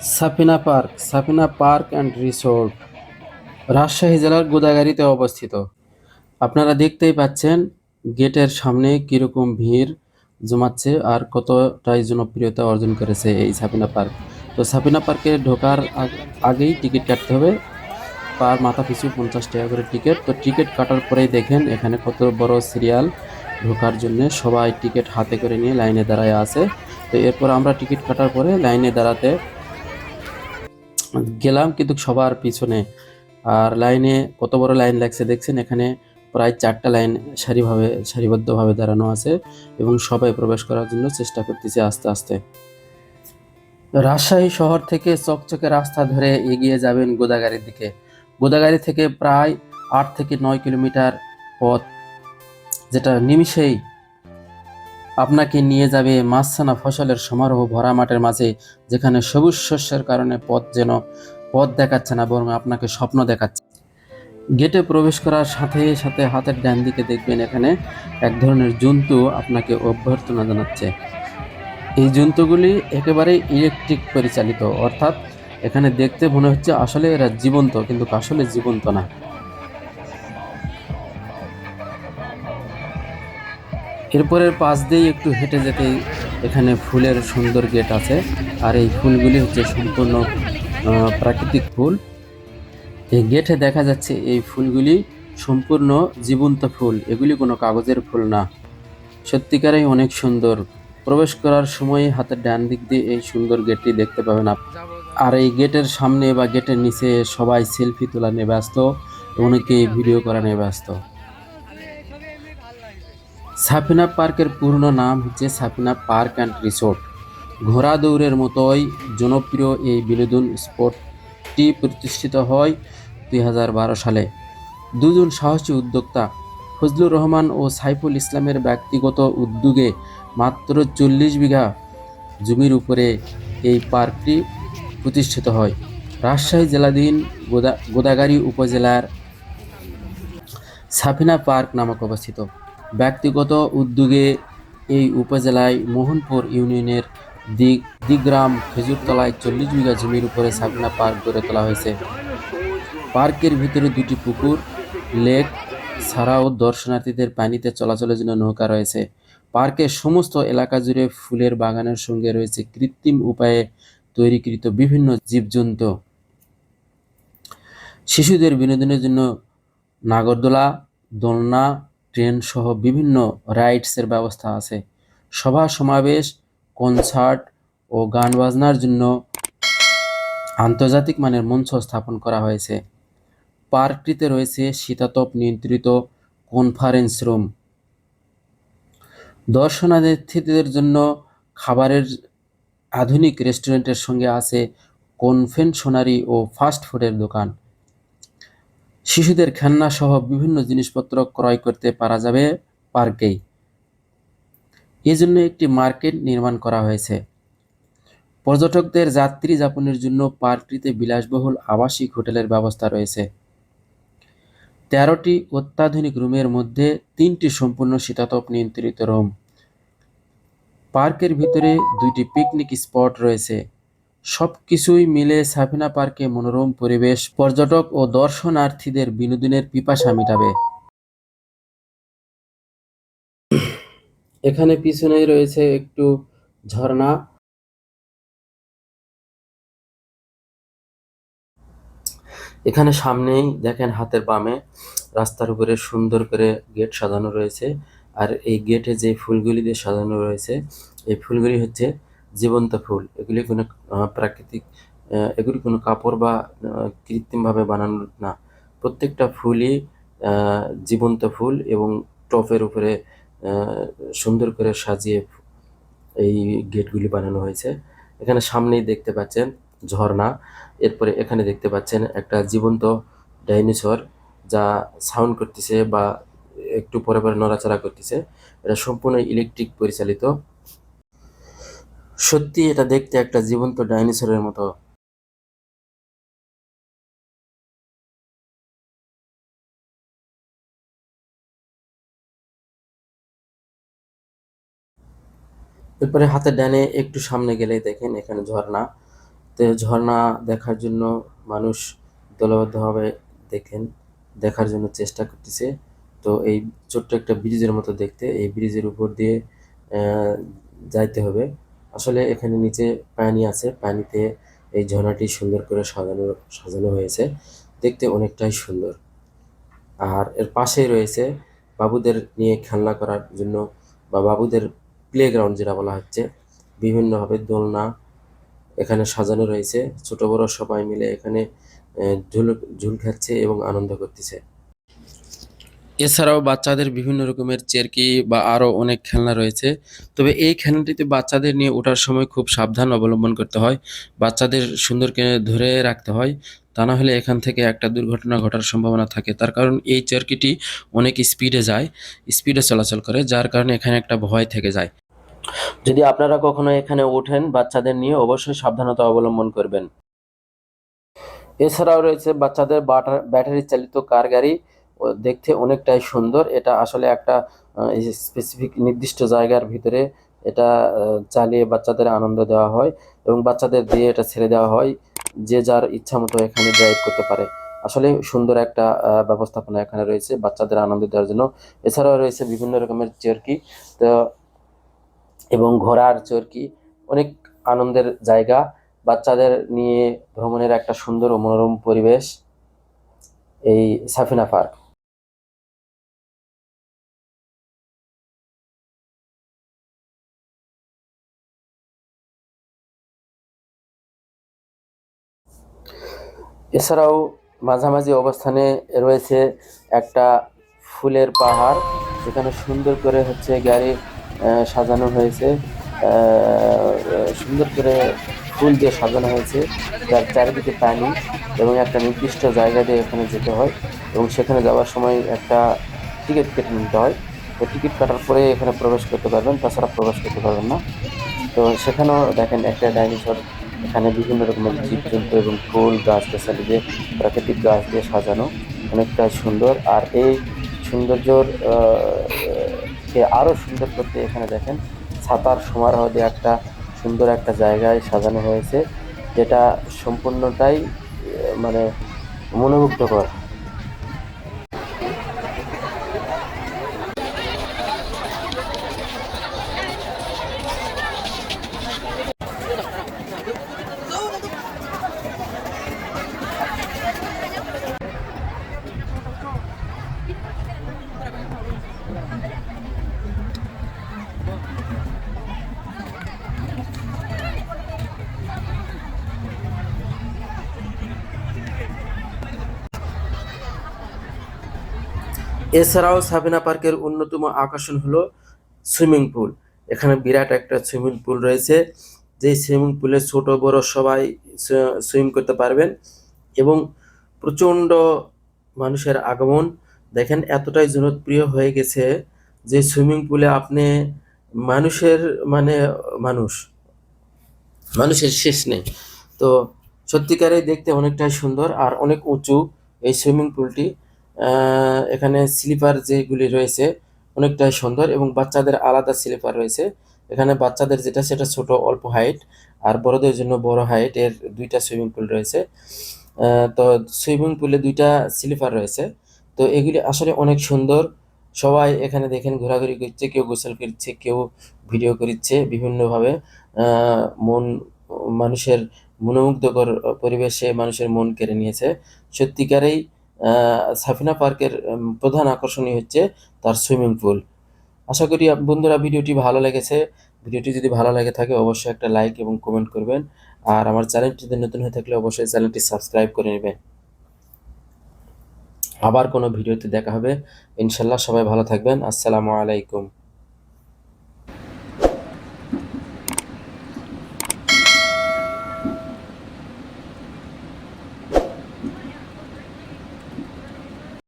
Safina park Safina park and resort, Rajshahi জেলার গোদাগাড়িতে অবস্থিত। আপনারা দেখতেই পাচ্ছেন, গেটের সামনে কীরকম ভিড় জমাচ্ছে আর কতটাই জনপ্রিয়তা অর্জন করেছে এই সাফিনা পার্ক। তো সাফিনা পার্কে ঢোকার আগ- আগেই টিকিট কাটতে হবে। পার মাথা পিছু পঞ্চাশ টাকা করে টিকিট। তো টিকিট কাটার পরেই দেখেন, এখানে কত বড় সিরিয়াল ঢোকার জন্য সবাই টিকিট হাতে করে নিয়ে লাইনে দাঁড়ায় আছে। তো এরপর আমরা টিকিট কাটার পরে লাইনে দাঁড়াতে গেলাম কিন্তু সবার পিছনে। আর লাইনে কত বড় লাইন লাগছে দেখছেন? এখানে প্রায় চারটা লাইন সারিভাবে, সারিবদ্ধভাবে দাঁড়ানো আছে এবং সবাই প্রবেশ করার জন্য চেষ্টা করতেছে আস্তে আস্তে। রাজশাহী শহর থেকে চকচকে রাস্তা ধরে এগিয়ে যাবেন গোদাগাড়ির দিকে। গোদাগাড়ি থেকে প্রায় আট থেকে নয় কিলোমিটার পথ, যেটা নিমিষেই আপনাকে নিয়ে যাবে মাছছানা ফসলের সমারোহ ভরা মাঠের মাঝে, যেখানে সবুজ শস্যের কারণে পথ যেন পথ দেখাচ্ছে না, বরং আপনাকে স্বপ্ন দেখাচ্ছে। গেটে প্রবেশ করার সাথে সাথে হাতের ডান দিকে দেখবেন এখানে এক ধরনের জন্তু আপনাকে অভ্যর্থনা জানাচ্ছে। এই জন্তুগুলি একেবারে ইলেকট্রিক পরিচালিত, অর্থাৎ এখানে দেখতে মনে হচ্ছে আসলে এরা জীবন্ত, কিন্তু আসলে জীবন্ত না। এরপরের পাশ দিয়ে একটু হেঁটে যেতেই এখানে ফুলের সুন্দর গেট আছে। আর এই ফুলগুলি হচ্ছে সম্পূর্ণ প্রাকৃতিক ফুল। এই গেটে দেখা যাচ্ছে এই ফুলগুলি সম্পূর্ণ জীবন্ত ফুল। এগুলি কোনো কাগজের ফুল না। সত্যিকারেই অনেক সুন্দর। প্রবেশ করার সময় হাতের ডান দিক দিয়ে এই সুন্দর গেটটি দেখতে পাবেন আপনি আর এই গেটের সামনে বা গেটের নিচে সবাই সেলফি তোলা নিয়ে ব্যস্ত, অনেকেই ভিডিও করা নিয়ে ব্যস্ত। সাফিনা পার্কের পূর্ণ নাম হচ্ছে সাফিনা পার্ক অ্যান্ড রিসোর্ট। ঘোড়া দৌড়ের মতোই জনপ্রিয় এই বিনোদন স্পটটি প্রতিষ্ঠিত হয় দুই হাজার বারো সালে। দুজন সাহসী উদ্যোক্তা, ফজলুর রহমান ও সাইফুল ইসলামের ব্যক্তিগত উদ্যোগে মাত্র চল্লিশ বিঘা জমির উপরে এই পার্কটি প্রতিষ্ঠিত হয়। রাজশাহী জেলাধীন গোদা গোদাগাড়ি উপজেলার সাফিনা পার্ক নামক অবস্থিত। ব্যক্তিগত উদ্যোগে এই উপজেলায় মোহনপুর ইউনিয়নের দিক দিগ্রাম খেজুরতলায় চল্লিশ বিঘা জমির উপরে সাফিনা পার্ক গড়ে তোলা হয়েছে। পার্কের ভিতরে দুটি পুকুর, লেক ছাড়াও দর্শনার্থীদের পানিতে চলাচলের জন্য নৌকা রয়েছে। পার্কের সমস্ত এলাকা জুড়ে ফুলের বাগানের সঙ্গে রয়েছে কৃত্রিম উপায়ে তৈরিকৃত বিভিন্ন জীবজন্তু। শিশুদের বিনোদনের জন্য নাগরদোলা, দোলনা ট্রেন সহ বিভিন্ন রাইডসের ব্যবস্থা আছে। সভা, সমাবেশ, কনসার্ট ও গান বাজনার জন্য আন্তর্জাতিক মানের মঞ্চ স্থাপন করা হয়েছে। পার্কটিতে রয়েছে শীতাতপ নিয়ন্ত্রিত কনফারেন্স রুম। দর্শনার্থীদের জন্য খাবারের আধুনিক রেস্টুরেন্টের সঙ্গে আছে কনভেনশনারি ও ফাস্ট ফুডের দোকান। শিশুদের খেলনা সহ বিভিন্ন জিনিসপত্র ক্রয় করতে পারা যাবে পার্কেই। এজন্য একটি মার্কেট নির্মাণ করা হয়েছে। পর্যটকদের যাত্রী যাপনের জন্য পার্কটিতে বিলাসবহুল আবাসিক হোটেলের ব্যবস্থা রয়েছে। তেরোটি অত্যাধুনিক রুমের মধ্যে তিনটি সম্পূর্ণ শীতাতপ নিয়ন্ত্রিত রুম। পার্কের ভিতরে দুইটি পিকনিক স্পট রয়েছে। সবকিছুই মিলে সাফিনা পার্কে মনোরম পরিবেশ, পর্যটক ও দর্শনার্থীদের বিনোদনের পিপাসা মেটাবে। এখানে পিছনেই রয়েছে একটু ঝর্ণা। এখানে সামনেই দেখেন হাতের বামে রাস্তার উপরে সুন্দর করে গেট সাজানো রয়েছে। আর এই গেটে যে ফুলগুলি দিয়ে সাজানো রয়েছে, এই ফুলগুলি হচ্ছে জীবন্ত ফুল। এগুলি কোনো প্রাকৃতিক এগুলি কোনো কাপড় বা কৃত্রিমভাবে বানানো না। প্রত্যেকটা ফুলই জীবন্ত ফুল এবং টপের উপরে সুন্দর করে সাজিয়ে এই গেটগুলি বানানো হয়েছে। এখানে সামনেই দেখতে পাচ্ছেন ঝর্ণা। এরপরে এখানে দেখতে পাচ্ছেন একটা জীবন্ত ডাইনোসর যা সাউন্ড করতেছে বা একটু পরে পরে নড়াচড়া করতেছে। এটা সম্পূর্ণ ইলেকট্রিক পরিচালিত। সত্যি এটা দেখতে একটা জীবন্ত ডাইনোসরের মতো। এরপরে হাতের ডানে একটু সামনে গেলেই দেখেন এখানে ঝর্ণা। তো ঝর্ণা দেখার জন্য মানুষ দলবদ্ধভাবে দেখেন, দেখার জন্য চেষ্টা করতেছে। তো এই ছোট্ট একটা ব্রিজের মতো দেখতে, এই ব্রিজের উপর দিয়ে যাইতে হবে। আসলে এখানে নিচে পানি আছে। পানিতে এই ঝর্ণাটি সুন্দর করে সাজানো সাজানো হয়েছে। দেখতে অনেকটাই সুন্দর। আর এর পাশেই রয়েছে বাবুদের নিয়ে খেলনা করার জন্য বা বাবুদের প্লেগ্রাউন্ড যেটা বলা হচ্ছে। বিভিন্নভাবে দোলনা এখানে সাজানো রয়েছে। ছোট বড় সবাই মিলে এখানে ঝুল ঝুল খাচ্ছে এবং আনন্দ করতেছে। এছাড়াও বাচ্চাদের বিভিন্ন রকমের চেরকি বা আরও অনেক খেলনা রয়েছে। তবে এই খেলনাটিতে বাচ্চাদের নিয়ে ওঠার সময় খুব সাবধান অবলম্বন করতে হয়। বাচ্চাদের সুন্দর করে ধরে রাখতে হয়। তা না হলে এখান থেকে একটা দুর্ঘটনা ঘটার সম্ভাবনা থাকে। তার কারণ এই চেরকিটি অনেক স্পিডে যায়, স্পিডে চলাচল করে, যার কারণে এখানে একটা ভয় থেকে যায়। যদি আপনারা কখনো এখানে ওঠেন, বাচ্চাদের নিয়ে অবশ্যই সাবধানতা অবলম্বন করবেন। এছাড়াও রয়েছে বাচ্চাদের ব্যাটারি চালিত কার গাড়ি। দেখতে অনেকটাই সুন্দর। এটা আসলে একটা স্পেসিফিক নির্দিষ্ট জায়গার ভিতরে এটা চালিয়ে বাচ্চাদের আনন্দ দেওয়া হয় এবং বাচ্চাদের দিয়ে এটা ছেড়ে দেওয়া হয় যে যার ইচ্ছা মতো এখানে ড্রাইভ করতে পারে। আসলে সুন্দর একটা ব্যবস্থাপনা এখানে রয়েছে বাচ্চাদের আনন্দ দেওয়ার জন্য। এছাড়াও রয়েছে বিভিন্ন রকমের চরকি। তো, এবং ঘোড়ার চরকি অনেক আনন্দের জায়গা। বাচ্চাদের নিয়ে ভ্রমণের একটা সুন্দর ও মনোরম পরিবেশ। এই সাফিনা পার্ক। এছাড়াও মাঝামাঝি অবস্থানে রয়েছে একটা ফুলের পাহাড়, যেখানে সুন্দর করে হচ্ছে গাড়ি সাজানো হয়েছে। সুন্দর করে ফুল দিয়ে সাজানো হয়েছে। যার চারিদিকে পানি এবং একটা নির্দিষ্ট জায়গা দিয়ে এখানে যেতে হয় এবং সেখানে যাওয়ার সময় একটা টিকিট কেটে নিতে হয়। তো টিকিট কাটার পরে এখানে প্রবেশ করতে পারবেন, তাছাড়া প্রবেশ করতে পারবেন না। তো সেখানেও দেখেন একটা ডাইনোসর এখানে বিভিন্ন রকমের জীবজন্তু এবং ফুল গাছ গাছালি দিয়ে প্রাকৃতিক গাছ দিয়ে সাজানো অনেকটা সুন্দর। আর এই সৌন্দর্যর কে আরও সুন্দর করতে এখানে দেখেন, ছাতার সমারোহ দিয়ে একটা সুন্দর একটা জায়গায় সাজানো হয়েছে, যেটা সম্পূর্ণটাই মানে মনোমুগ্ধকর। এছাড়াও সাবিনা পার্কের অন্যতম আকর্ষণ হলো সুইমিং পুল। এখানে বিরাট একটা সুইমিং পুল রয়েছে। যে সুইমিং পুলে ছোট, বড় সবাই সুইম করতে পারবেন এবং প্রচণ্ড মানুষের আগমন। দেখেন, এতটাই জনপ্রিয় হয়ে গেছে যে সুইমিং পুলে আপনি মানুষের মানে মানুষ, মানুষের শেষ নেই। তো সত্যিকারে দেখতে অনেকটাই সুন্দর আর অনেক উঁচু এই সুইমিং পুলটি। এখানে স্লিপার যেগুলি রয়েছে অনেকটাই সুন্দর এবং বাচ্চাদের আলাদা স্লিপার রয়েছে। এখানে বাচ্চাদের যেটা, সেটা ছোট, অল্প হাইট আর বড়দের জন্য বড় হাইট এর দুইটা সুইমিং পুল রয়েছে। তো সুইমিং পুলে দুইটা স্লিপার রয়েছে। তো এগুলি আসলে অনেক সুন্দর। সবাই এখানে দেখেন ঘোরাঘুরি করছে, কেউ গোসল করছে, কেউ ভিডিও করছে বিভিন্নভাবে। মন, মানুষের মনোমুগ্ধকর পরিবেশে মানুষের মন কেড়ে নিয়েছে। সত্যিকারেই সাফিনা পার্কের প্রধান আকর্ষণই হচ্ছে তার সুইমিং পুল। আশা করি বন্ধুরা ভিডিওটি ভালো লেগেছে। ভিডিওটি যদি ভালো লাগে থাকে অবশ্যই একটা লাইক এবং কমেন্ট করবেন। আর আমার চ্যানেলটিতে নতুন হয়ে থাকলে অবশ্যই চ্যানেলটি সাবস্ক্রাইব করে নেবেন। আবার কোনো ভিডিওতে দেখা হবে। ইনশাল্লাহ সবাই ভালো থাকবেন। আসসালামু আলাইকুম।